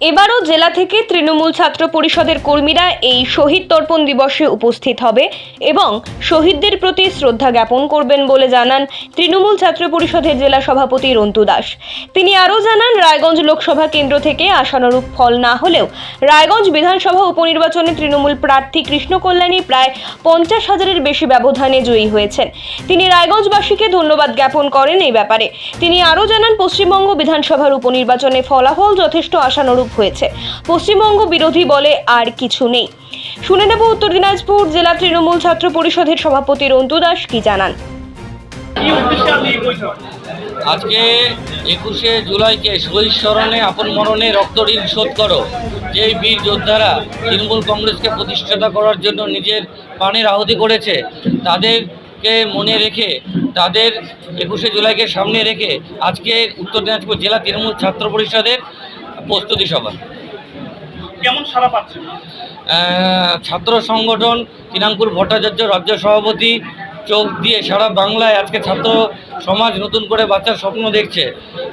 এবারও জেলা থেকে তৃণমূল ছাত্র পরিষদের কর্মীরা এই শহীদ তর্পণ দিবসে উপস্থিত হবে এবং শহীদদের প্রতি শ্রদ্ধা জ্ঞাপন করবেন বলে জানান তৃণমূল ছাত্র পরিষদের জেলা সভাপতি রন্তু দাস। তিনি আরও জানান, রায়গঞ্জ লোকসভা কেন্দ্র থেকে আশানুরূপ ফল না হলেও রায়গঞ্জ বিধানসভা উপনির্বাচনে তৃণমূল প্রার্থী কৃষ্ণ কল্যাণী প্রায় পঞ্চাশ হাজারের বেশি ব্যবধানে জয়ী হয়েছেন। তিনি রায়গঞ্জবাসীকে ধন্যবাদ জ্ঞাপন করেন এই ব্যাপারে। তিনি আরও জানান, পশ্চিমবঙ্গ বিধানসভার উপনির্বাচনে ফলাফল যথেষ্ট আশানুরূপ হয়েছে। পশ্চিমবঙ্গ বিরোধী বলে আর কিছু নেই। শুনে নেব উত্তর দিনাজপুর জেলা তৃণমূল ছাত্র পরিষদের সভাপতি রন্তু দাস কি জানান। আজকে একুশে জুলাইকে শহীদ স্মরণে আপন মরণে রক্ত ঋণ শোধ করো। যে বীর যোদ্ধারা তৃণমূল কংগ্রেসকে প্রতিষ্ঠাতা করার জন্য নিজের প্রাণের আহুতি করেছে তাদেরকে মনে রেখে তাদের একুশে জুলাইকে সামনে রেখে আজকে উত্তর দিনাজপুর জেলা তৃণমূল ছাত্র পরিষদের প্রস্তুতি সভা। কেমন সারা পাচ্ছেন আহ, ছাত্র সংগঠন তিনাঙ্কুর ভট্টাচার্য রাজ্য সভাপতি চোখ দিয়ে সারা বাংলায় আজকে ছাত্র সমাজ নতুন করে বাচ্চার স্বপ্ন দেখছে।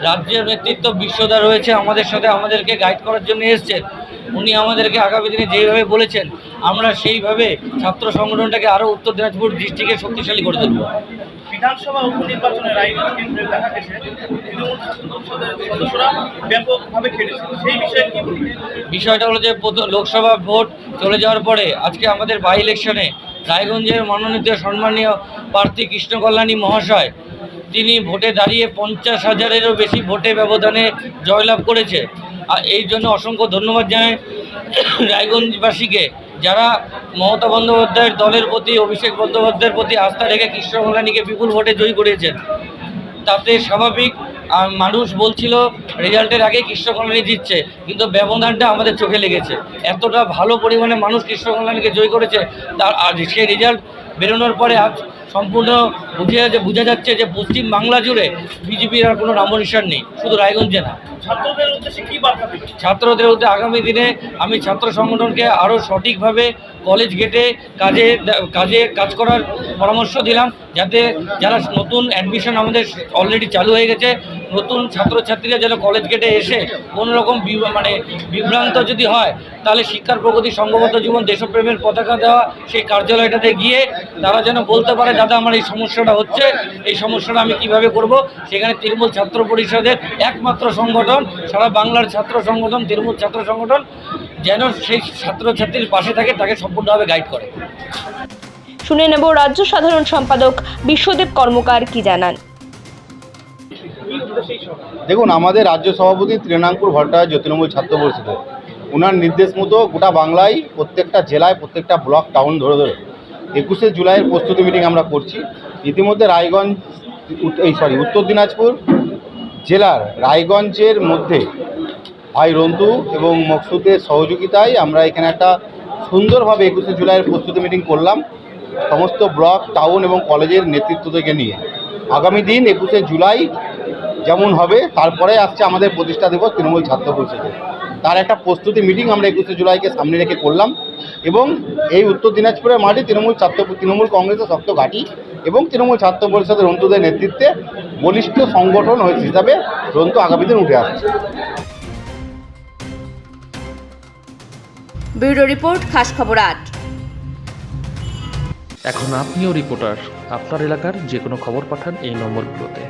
রাজ্যের নেতৃত্ব বিশ্বদা রয়েছে আমাদের সাথে আমাদেরকে গাইড করার জন্য এসছেন উনি আমাদেরকে আগামী দিনে যেইভাবে বলেছেন আমরা সেইভাবে ছাত্র সংগঠনটাকে আরও উত্তর দিনাজপুর ডিস্ট্রিক্টে শক্তিশালী করে তুলব। বিধানসভা উপনির্বাচনে রায়গঞ্জ কেন্দ্রে দেখা গেছে, তৃণমূল ছাত্র পরিষদের সদস্যরা ব্যাপকভাবে খেলেছে সেই বিষয়ে কি বিষয়টা হলো যে লোকসভা ভোট চলে যাওয়ার পরে আজকে আমাদের বাই ইলেকশনে রায়গঞ্জের মনোনীত সম্মানীয় প্রার্থী কৃষ্ণ কল্যাণী মহাশয়, তিনি ভোটে দাঁড়িয়ে পঞ্চাশ হাজারেরও বেশি ভোটে ব্যবধানে জয়লাভ করেছে। আর এই জন্য অসংখ্য ধন্যবাদ জানাই রায়গঞ্জবাসীকে। যারা মমতা বন্দ্যোপাধ্যায়ের দলের প্রতি, অভিষেক বন্দ্যোপাধ্যায়ের প্রতি আস্থা রেখে কৃষ্ণ কল্যাণীকে বিপুল ভোটে জয়ী করিয়েছেন তাতে স্বাভাবিক মানুষ বলছিল, রেজাল্টের আগে কৃষ্ণকল্যাণী জিতছে, কিন্তু ব্যবধানটা আমাদের চোখে লেগেছে। এতটা ভালো পরিমাণে মানুষ কৃষ্ণকল্যাণীকে জয় করেছে, তার আর সেই রেজাল্ট বেরোনোর পরে আজ সম্পূর্ণ বুঝে বোঝা যাচ্ছে যে পশ্চিম বাংলা জুড়ে বিজেপির আর কোনো নামনিশান নেই শুধু রায়গঞ্জে না ছাত্রদের উদ্দেশ্যে কি বার্তা ছাত্রদের মধ্যে আগামী দিনে আমি ছাত্র সংগঠনকে আরও সঠিকভাবে কলেজ গেটে কাজে কাজে কাজ করার পরামর্শ দিলাম যাতে যারা নতুন অ্যাডমিশন আমাদের অলরেডি চালু হয়ে গেছে নতুন ছাত্রছাত্রীরা যেন কলেজ গেটে এসে কোনো রকম বি- মানে বিভ্রান্ত যদি হয়, তাহলে শিক্ষার প্রগতি সংঘবদ্ধ জীবন, দেশপ্রেমের পতাকা দেওয়া সেই কার্যালয়টাতে গিয়ে তারা যেন বলতে পারে, দাদা, আমার এই সমস্যাটা হচ্ছে, এই সমস্যাটা আমি কীভাবে করব? সেখানে তৃণমূল ছাত্র পরিষদের একমাত্র সংগঠন, সারা বাংলার ছাত্র সংগঠন, তৃণমূল ছাত্র সংগঠন যেন সেই ছাত্রছাত্রীর পাশে থাকে, তাকে সম্পূর্ণভাবে গাইড করে। শুনে নেব রাজ্য সাধারণ সম্পাদক বিশ্বদেব কর্মকার কি জানান। দেখুন, আমাদের রাজ্য সভাপতি তৃণাঙ্কুর ভট্টাচার্য তৃণমূল ছাত্র পরিষদের। ওনার নির্দেশ মতো গোটা বাংলায় প্রত্যেকটা জেলায়, প্রত্যেকটা ব্লক, টাউন ধরে ধরে একুশে জুলাইয়ের প্রস্তুতি মিটিং আমরা করছি। ইতিমধ্যে রায়গঞ্জ এই সরি উত্তর দিনাজপুর জেলার রায়গঞ্জের মধ্যে ভাই রন্তু এবং মকসুদের সহযোগিতায় আমরা এখানে একটা সুন্দরভাবে একুশে জুলাইয়ের প্রস্তুতি মিটিং করলাম সমস্ত ব্লক, টাউন এবং কলেজের নেতৃত্ব থেকে নিয়ে। আগামী দিন একুশে জুলাই যেমন হবে তারপরে আসছে আমাদের প্রতিষ্ঠা দিবস তৃণমূল ছাত্র পরিষদের তার একটা প্রস্তুতি মিটিং আমরা একুশে জুলাইকে সামনে রেখে করলাম এবং এই উত্তর দিনাজপুরের মাঠে তৃণমূল ছাত্র তৃণমূল কংগ্রেসের শক্ত ঘাঁটি এবং তৃণমূল ছাত্র পরিষদের রন্তুদের নেতৃত্বে বলিষ্ঠ সংগঠন হয়েছে হিসাবে রন্তু আগামী দিন উঠে আসছে। ব্যুরো রিপোর্ট খাস খবর আট। এখন আপনিও রিপোর্টার আপনার এলাকার যে কোনো খবর পাঠান এই নম্বরগুলোতে।